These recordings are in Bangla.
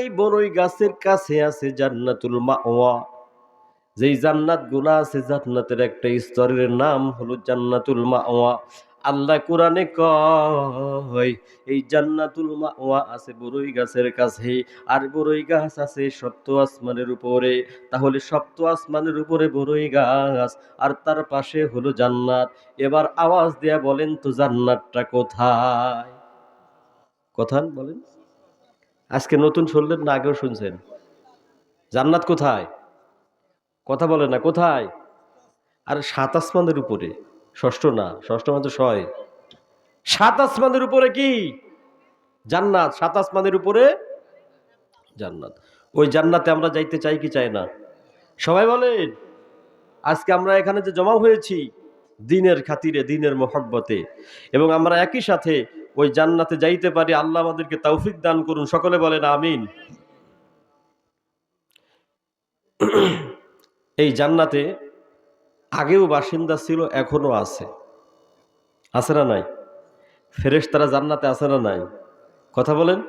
এই বড়ই গাছের কাছে আছে জান্নাতুল মাওয়া। যেই জান্নাতগুলা আছে, জান্নাতের একটা স্তরের নাম হলো জান্নাতুল মাওয়া। আল্লাহ কোরআনে কয়, এই জান্নাতুল মাওয়া আছে বড়ই গাছের কাছে, আর বড়ই গাছ আছে সপ্ত আসমানের উপরে। তাহলে সপ্ত আসমানের উপরে বড়ই গাছ, আর তার পাশে হলো জান্নাত। এবার আওয়াজ দেয়া বলেন তো জান্নাতটা কোথায়? কথা বলেন? আজকে নতুন শুনলেন না আগেও শুনছেন? জান্নাত কোথায়? কথা বলে না, কোথায়? আর সাত আসমানের উপরে, ষষ্ঠ না, ষষ্ঠ মানে ছয়। সাত আসমানের উপরে কি? জান্নাত। সাত আসমানের উপরে জান্নাত। ওই জান্নাতে আমরা যাইতে চাই কি চাই না? সবাই বলেন, আজকে আমরা এখানে যে জমা হয়েছি, দিনের খাতিরে, দিনের মোহব্বতে, এবং আমরা একই সাথে ওই জান্নাতে যাইতে পারি, আল্লাহ আমাদেরকে তৌফিক দান করুন। সকলে বলেন আমিন। এই জান্নাতে আগেও বাসিন্দা ছিল, এখনও আছে। আছে না নাই? ফেরেশ তারা জান্নাতে আছে না নাই? কথা বলেন।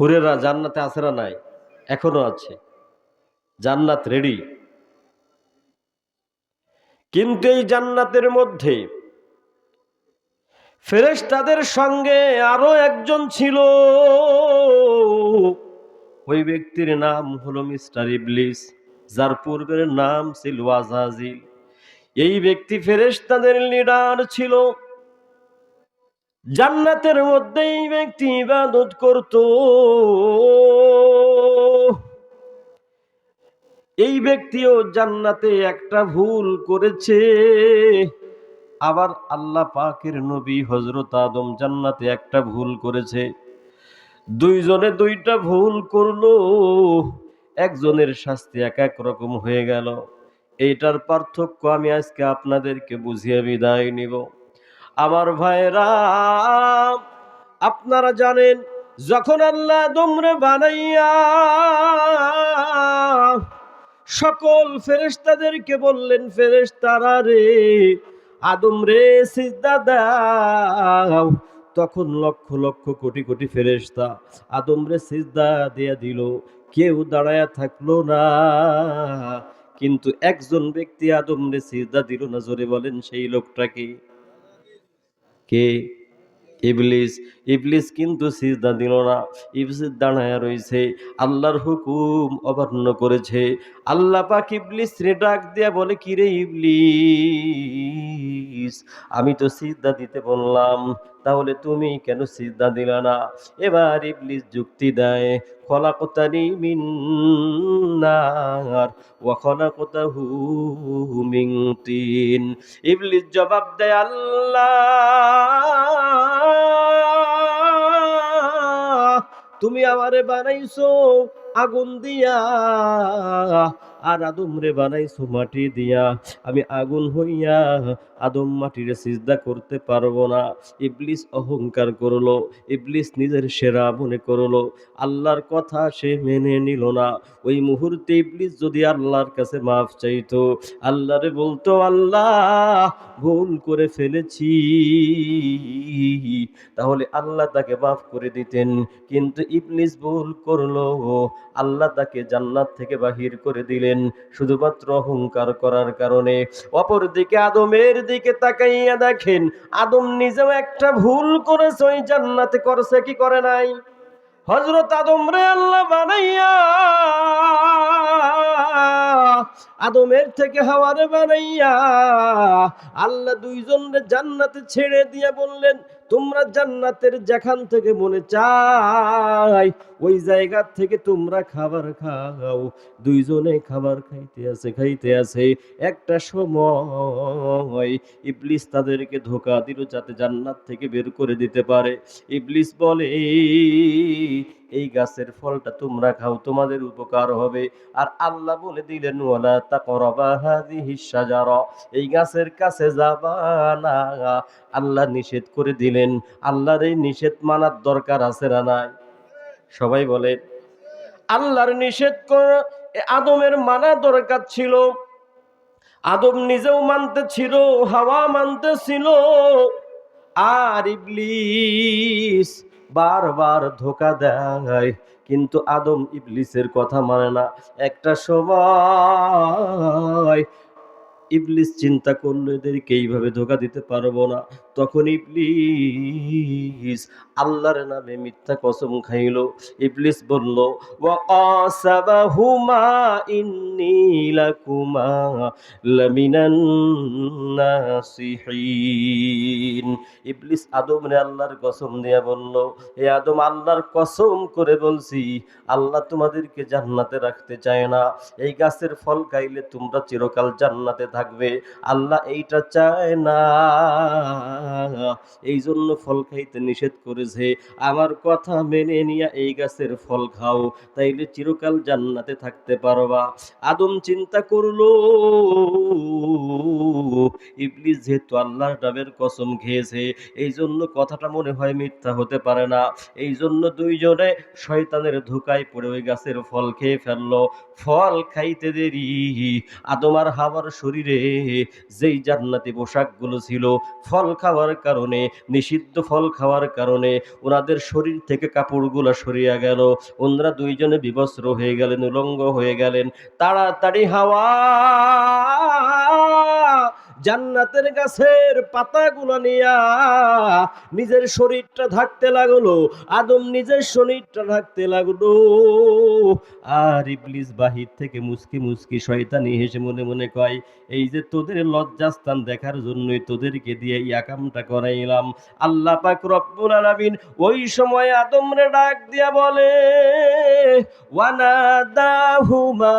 হুরেরা জান্নাতে আছে না নাই? এখনও আছে। জান্নাত রেডি কিন্তু এই জান্নাতের মধ্যে ফেরেশতাদের সঙ্গে আরও একজন ছিল। ওই ব্যক্তির নাম হলো মিস্টার ইবলিস, যার পূর্বের নাম ছিল আজাজিল। এই ব্যক্তি ফেরেশতাদের লিডার ছিল। জান্নাতের মধ্যে এই ব্যক্তি ইবাদত করত। এই ব্যক্তিও জান্নাতে একটা ভুল করেছে। আবার আল্লাহ পাকের নবী হজরত আদম জান্নাতে একটা ভুল করেছে। দুইজনে দুইটা ভুল করল, একজনের শাস্তি এক এক রকম হয়ে গেল। এইটার পার্থক্য আমি আজকে আপনাদেরকে বুঝিয়ে বিদায় নিব। আমার ভাইরা আপনারা জানেন, যখন আল্লাহ দমরে বানাইয়া সকল ফেরেশতাদেরকে বললেন, ফেরেশতারা রে আদম রে সিজদা দাও। তখন লক্ষ লক্ষ কোটি কোটি ফেরেশতা আদম রে সিজদা দিয়া দিল। কেউ দাঁড়ায়া থাকল না। কিন্তু একজন ব্যক্তি আদম রে সিজদা দিল না। জোরে বলেন সেই লোকটাকে কে? ইবলিস ইবলিস কিন্তু সিজদা দিল না। ইবলিস দাঁড়ায় রয়েছে, আল্লাহর হুকুম অবান্য করেছে। আল্লাহ পাক ইবলিস রে ডাক দেয়া বলে, কিরে ইবলিস, আমি তো সিজদা দিতে বললাম তাহলে তুমি কেন সিজদা দিলা না? এবার ইবলিস যুক্তি দেয়, খলাকতানি মিন নার তিন। ইবলিস জবাব দেয়, আল্লাহ, তুমি আমারে বানাইছো আগুন দিয়া। আর আদম রে বানাইছো মাটি দিয়া। আমি আগুন হইয়া আদম মাটির সিজদা করতে পারব না। ইবলিস অহংকার করল, ইবলিস নিজের সেরা মনে করল। আল্লাহর কথা সে মেনে নিল না। ওই মুহূর্তে ইবলিস যদি আল্লাহর কাছে মাফ চাইতো, আল্লাহরে বলতো, আল্লাহ, ভুল করে ফেলেছি। তাহলে আল্লাহ তাকে মাফ করে দিতেন। কিন্তু ইবলিস ভুল করল। আল্লাহ তাকে জান্নাত থেকে বাহির করে দিলেন। শুধুমাত্র অহংকার করার কারণে। অপরদিকে আদমের দিকে তাকাইয়া দেখেন, আদম নিজেও একটা ভুল করেছে, ওই জান্নাতে করছে, কি করে নাই? হজরত আদম রে আল্লাহ বানাইয়া, আদমের থেকে হাওয়ারে বানাইয়া, আল্লাহ দুইজন জান্নাতে ছেড়ে দিয়ে বললেন তোমরা জান্নাতের যেখান থেকে মনে চাই, ওই জায়গা থেকে তোমরা খাবার খাও। দুইজনে খাবার খাইতে আছে খাইতে আছে। একটা সময় ইবলিস তাদেরকে ধোকা দিল যাতে জান্নাত থেকে বের করে দিতে পারে। ইবলিস বলে এই গাছের ফলটা তোমরা খাও, তোমাদের উপকার হবে। আর আল্লাহ বলে দিলেন, ওয়ালা তাকরাবা হাযিহি শাজারা এই গাছের কাছে যাবা না। আল্লাহ নিষেধ করে দিলেন। আল্লাহর এই নিষেধ মানার দরকার আছে না নাই? সবাই বলেন আল্লাহর নিষেধ করা আদমের মানা দরকার ছিল। আদম নিজেও মানতে ছিল, হাওয়া মানতে ছিল। আর ইবলিস বারবার ধোকা দেয়। কিন্তু আদম ইবলিসের কথা মানে না। একটা সময় ইবলিস চিন্তা করল, এদেরকে এইভাবে ধোকা দিতে পারব না। তখন ইবলিস আল্লাহর নামে মিথ্যা কসম খাইলো। ইবলিস বলল, ওয়াকাসাবাহুমা ইন্নী লাকুমা লামিনান নাসিহিন। ইবলিস আদমরে আল্লাহর কসম দিয়া বলল হে আদম, আল্লাহর কসম করে বলছি, আল্লাহ তোমাদেরকে জান্নাতে রাখতে চায় না। এই গাছের ফল খাইলে তোমরা চিরকাল জান্নাতে থাকবে আল্লাহ এইটা চায় না। এই জন্য ফল খাইতে নিষেধ করেছে। আমার কথা মেনে নিয়ে এই গাছের ফল খাও, তাইলে চিরকাল জান্নাতে থাকতে পারবা। আদম চিন্তা করল, ইবলিস যেহেতু আল্লাহর নামের কসম খেয়েছে এই জন্য কথাটা মনে হয় মিথ্যা হতে পারে না। এই জন্য দুইজনে শয়তানের ধোকায় পড়ে ওই গাছের ফল খেয়ে ফেলল। ফল খাইতে দেরি। আদম আর হাওয়ার শরীরে যেই জান্নাতি পোশাকগুলো ছিল ফল খাওয়ার কারণে, নিষিদ্ধ ফল খাওয়ার কারণে ওনাদের শরীর থেকে কাপড়গুলো সরিয়া গেল। ওনারা দুইজনে বিবস্ত্র হয়ে গেলেন, উলঙ্গ হয়ে গেলেন। তাড়াতাড়ি হাওয়া জান্নাতের গাছের পাতাগুলো নিয়া নিজের শরীরটা ঢাকতে লাগল, আদম নিজের শরীরটা ঢাকতে লাগল। আর ইবলিস বাহির থেকে মুসকি মুসকি শয়তানি হেসে মনে মনে কয়, এই যে তোদের লজ্জাস্থান দেখার জন্যই তোদেরকে দিয়ে এই আকামটা করাইলাম। আল্লাহ পাক রব্বুল আলামিন ওই সময় আদমরে ডাক দিয়া বলে, ওয়ানাদাহুমা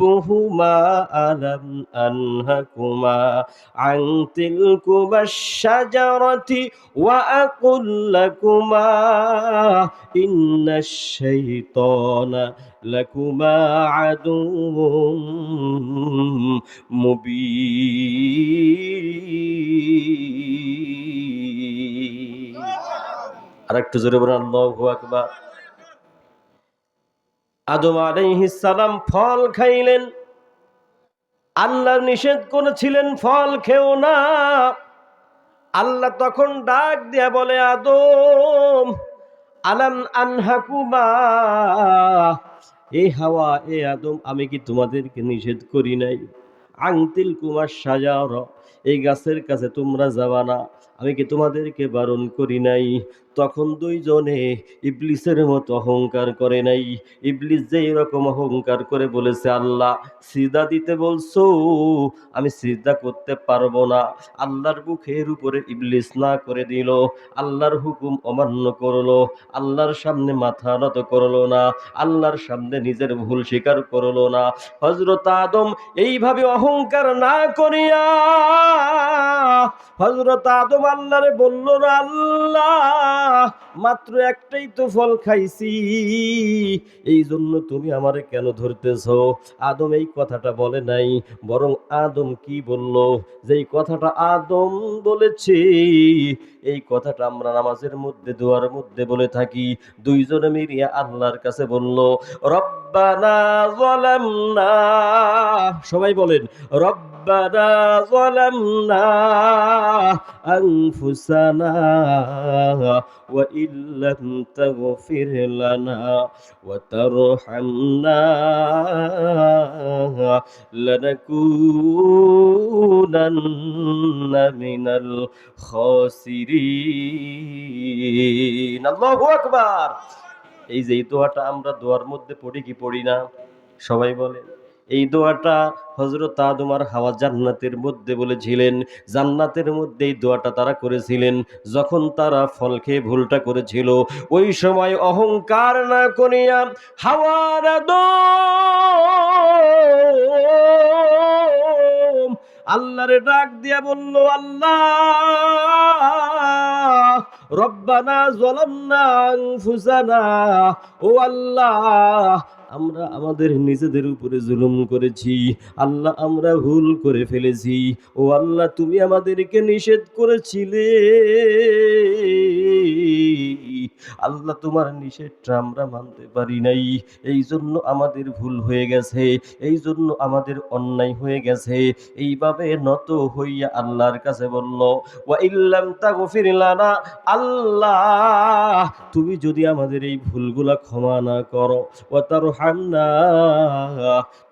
ربهما ألم أنهكما عن تلكما الشجرة وأقل لكما إن الشيطان لكما عدو مبين আর একটু জোরে বলেন আল্লাহু আকবার আদম সালাম ফল খাইলেন। আল্লাহ নিষেধ করেছিলেন, ফল খেও না। আল্লাহ তখন ডাক দিয়া বলে, আদম, আলাম আনহাকুমা এ হাওয়া, এ আদম, আমি কি তোমাদেরকে নিষেধ করি নাই? আংতিল কুমার সাজার, এই গাছের কাছে তোমরা যাবা না। আমি কি তোমাদেরকে বারণ করি নাই? তখন দুইজনে ইবলিসের মতো অহংকার করে নাই। ইবলিস যেই রকম অহংকার করে বলেছে, আল্লাহ, সিজদা দিতে বলছো? আমি সিজদা করতে পারব না। আল্লাহর বুকের উপরে ইবলিস না করে দিল। আল্লাহর হুকুম অমান্য করল। আল্লাহর সামনে মাথা নত করল না। আল্লাহর সামনে নিজের ভুল স্বীকার করল না। হজরত আদম এইভাবে অহংকার না করিয়া হজরত আদম আল্লাহরে বলল না, আল্লাহ মাত্র একটাই তো ফল খাইছি। এই জন্য তুমি আমারে কেন ধরতেছ? আদম এই কথাটা বলে নাই, বরং আদম কি বলল? যেই কথাটা আদম বলেছে, এই কথাটা আমরা নামাজের মধ্যে, দোয়ার মধ্যে বলে থাকি। দুইজনে মিলিয়ে আল্লাহর কাছে বলল, রব্বানা যালামনা। সবাই বলেন, রব্বানা যালামনা আনফুসানা। وإن لم تغفر لنا وترحمنا لنكونن من الخاسرين الله أكبر এই যে এই দোয়াটা আমরা দোয়ার মধ্যে পড়ি কি পড়ি না সবাই বলেন এই দোয়াটা হজরত আদমার হাওয়া জান্নাতের মধ্যে বলেছিলেন, জান্নাতের মধ্যে এই দোয়াটা তারা করেছিলেন। যখন তারা ফল খেয়ে ভুলটা করেছিল, ওই সময় অহংকার না করিয়া হাওয়ার আদম আল্লাহরে ডাক দিয়া বলল, আল্লাহ, রব্বানা জলামনা আনফুসানা। ও আল্লাহ, আমরা আমাদের নিজেদের উপরে জুলুম করেছি। আল্লাহ, আমরা ভুল করে ফেলেছি। ও আল্লাহ, তুমি আমাদেরকে নিষেধ করেছিলে। আল্লাহ তোমার নিষেধটা আমরা মানতে পারি নাই। এই জন্য আমাদের ভুল হয়ে গেছে এই জন্য আমাদের অন্যায় হয়ে গেছে। এইভাবে নত হইয়া আল্লাহর কাছে বলল ওয়া ইল্লাম তাগফির লানা, আল্লাহ, তুমি যদি আমাদের এই ভুলগুলা ক্ষমা না করো ওয়া তারহামনা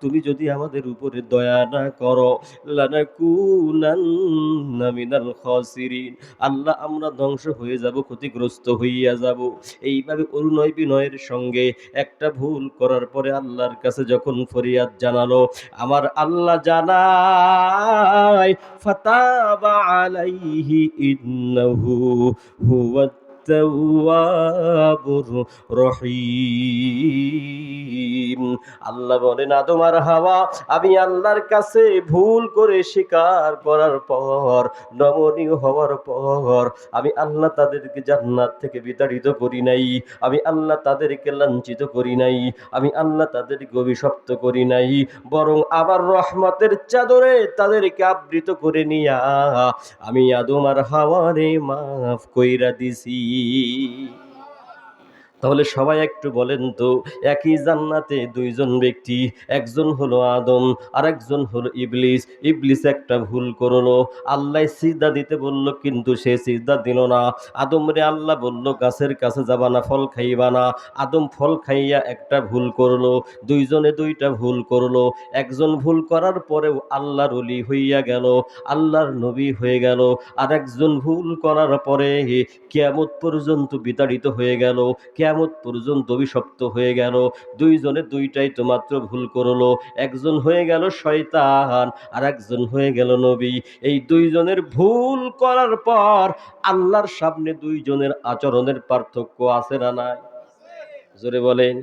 তুমি যদি আমাদের উপরে দয়া না করো, লানাকুনান্না মিনাল খাসিরিন। আল্লাহ আমরা ধ্বংস হয়ে যাব, ক্ষতিগ্রস্ত হইয়া যাব। এইভাবে অরুণয় বিনয়ের সঙ্গে একটা ভুল করার পরে আল্লাহর কাছে যখন ফরিয়াদ জানালো, আমার আল্লাহ জানায়, ফাতাবা আলাইহি ইন্নাহু হুয়া রহিম আল্লাহ বলেন, আদম আর হাওয়া, আমি আল্লাহর কাছে ভুল করে স্বীকার করার পর, নমনীয় হওয়ার পর, আমি আল্লাহ তাদেরকে জান্নাত থেকে বিতাড়িত করি নাই, আমি আল্লাহ তাদেরকে লাঞ্ছিত করি নাই, আমি আল্লাহ তাদেরকে অভিশপ্ত করি নাই, বরং আবার রহমতের চাদরে তাদেরকে আবৃত করে নিয়া, আমি আদম আর হাওয়ারে মাফ কইরা দিছি। 咦咦 তাহলে সবাই একটু বলেন তো, একই জান্নাতে দুইজন ব্যক্তি, একজন হলো আদম আর একজন হলো ইবলিস। ইবলিস একটা ভুল করল। আল্লাহ সিজদা দিতে বলল, কিন্তু সে সিজদা দিল না। আদম রে আল্লাহ বলল, গাছের কাছে যাবা না, ফল খাইবা না। আদম ফল খাইয়া একটা ভুল করল, দুইজনে দুইটা ভুল করল। একজন ভুল করার পরেও আল্লাহর অলি হইয়া গেল, আল্লাহর নবী হয়ে গেল। আর একজন ভুল করার পরে কেয়ামত পর্যন্ত বিতাড়িত হয়ে গেল। কেয়ামত পর্যন্ত অভিশপ্ত হয়ে গেল। দুইজনে দুইটাই তো মাত্র ভুল করল। একজন হয়ে গেল শয়তান আর একজন হয়ে গেল নবী। এই দুইজনের ভুল করার পর আল্লাহর সামনে দুইজনের আচরণের পার্থক্য আছে না নাই? জোরে বলেন।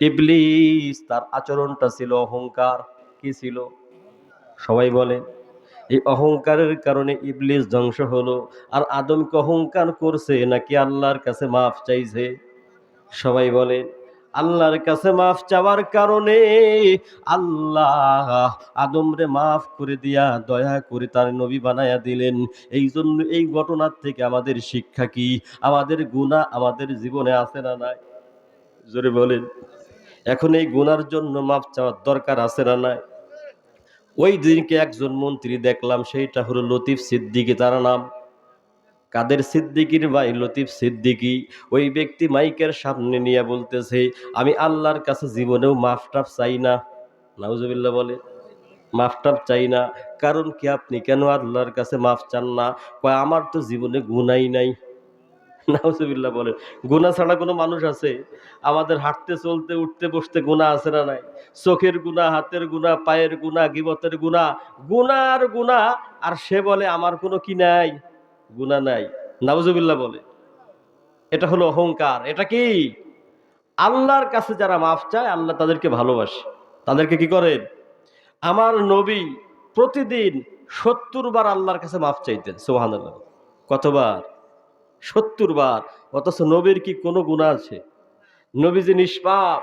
ইবলিস, তার আচরণটা ছিল অহংকার। কি ছিল? সবাই বলেন। এই অহংকারের কারণে ইবলিস ধ্বংস হলো। আর আদমকে অহংকার করছে নাকি আল্লাহর কাছে মাফ চাইছে? সবাই বলেন, আল্লাহর কাছে মাফ চাওয়ার কারণে আল্লাহ আদমরে মাফ করে দিয়া দয়া করে তার নবী বানায়া দিলেন। এই জন্য এই ঘটনার থেকে আমাদের শিক্ষা কি? আমাদের গুণা আমাদের জীবনে আছে না নাই? জোরে বলেন। এখন এই গুনার জন্য মাফ চাওয়ার দরকার আছে না নাই? ওই দিনকে একজন মন্ত্রী দেখলাম, সেইটা হলো লতিফ সিদ্দিকি, তার নাম। কাদের সিদ্দিকির ভাই? লতিফ সিদ্দিকি। ওই ব্যক্তি মাইকের সামনে নিয়ে বলতেছে, আমি আল্লাহর কাছে জীবনেও মাফ টাফ চাই না। নাউজুবিল্লাহ বলে মাফ টাফ চাই না। কারণ কি আপনি কেন আল্লাহর কাছে মাফ চান না? কয়, আমার তো জীবনে গুনাই নাই। নাউজুবিল্লাহ বলে গুণা ছাড়া কোনো মানুষ আছে? আমাদের হাঁটতে, চলতে, উঠতে, বসতে গুণা আছে না নাই? চোখের গুণা হাতের গুণা পায়ের গুণা গিবতের গুণা গুনার গুণা আর সে বলে, আমার কোনো কি নাই? গুণা নাই। নাউজুবিল্লাহ বলে। এটা হলো অহংকার। এটা কি? আল্লাহর কাছে যারা মাফ চায়, আল্লাহ তাদেরকে ভালোবাসে। তাদেরকে কি করেন? আমার নবী প্রতিদিন সত্তর বার আল্লাহর কাছে মাফ চাইতেন সোহান কতবার? সত্তর বার। অথচ নবীর কি কোনো গুণা আছে? নবীজি নিষ্পাপ।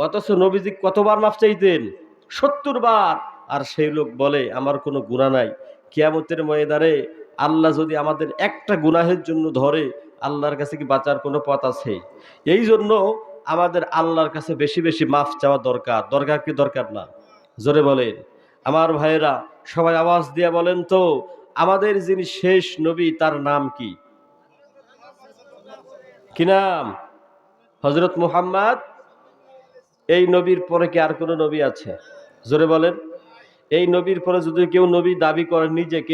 অথচ নবীজি কতবার মাফ চাইতেন? সত্তর বার। আর সেই লোক বলে, আমার কোনো গুণা নাই। কিয়ামতের ময়দানে আল্লাহ যদি আমাদের একটা গুনাহের জন্য ধরে, আল্লাহর কাছে কি বাঁচার কোনো পথ আছে? এই জন্য আমাদের আল্লাহর কাছে বেশি বেশি মাফ চাওয়া দরকার। দরকার কি দরকার না? জোরে বলেন। আমার ভাইয়েরা, সবাই আওয়াজ দিয়ে বলেন তো, আমাদের যিনি শেষ নবী, তার নাম কি? কি নাম? হজরত মুহাম্মদ? এই নবীর পরে কি আর কোনো নবী আছে? জোরে বলেন। এই নবীর পরে যদি কেউ নবী দাবি করে নিজেকে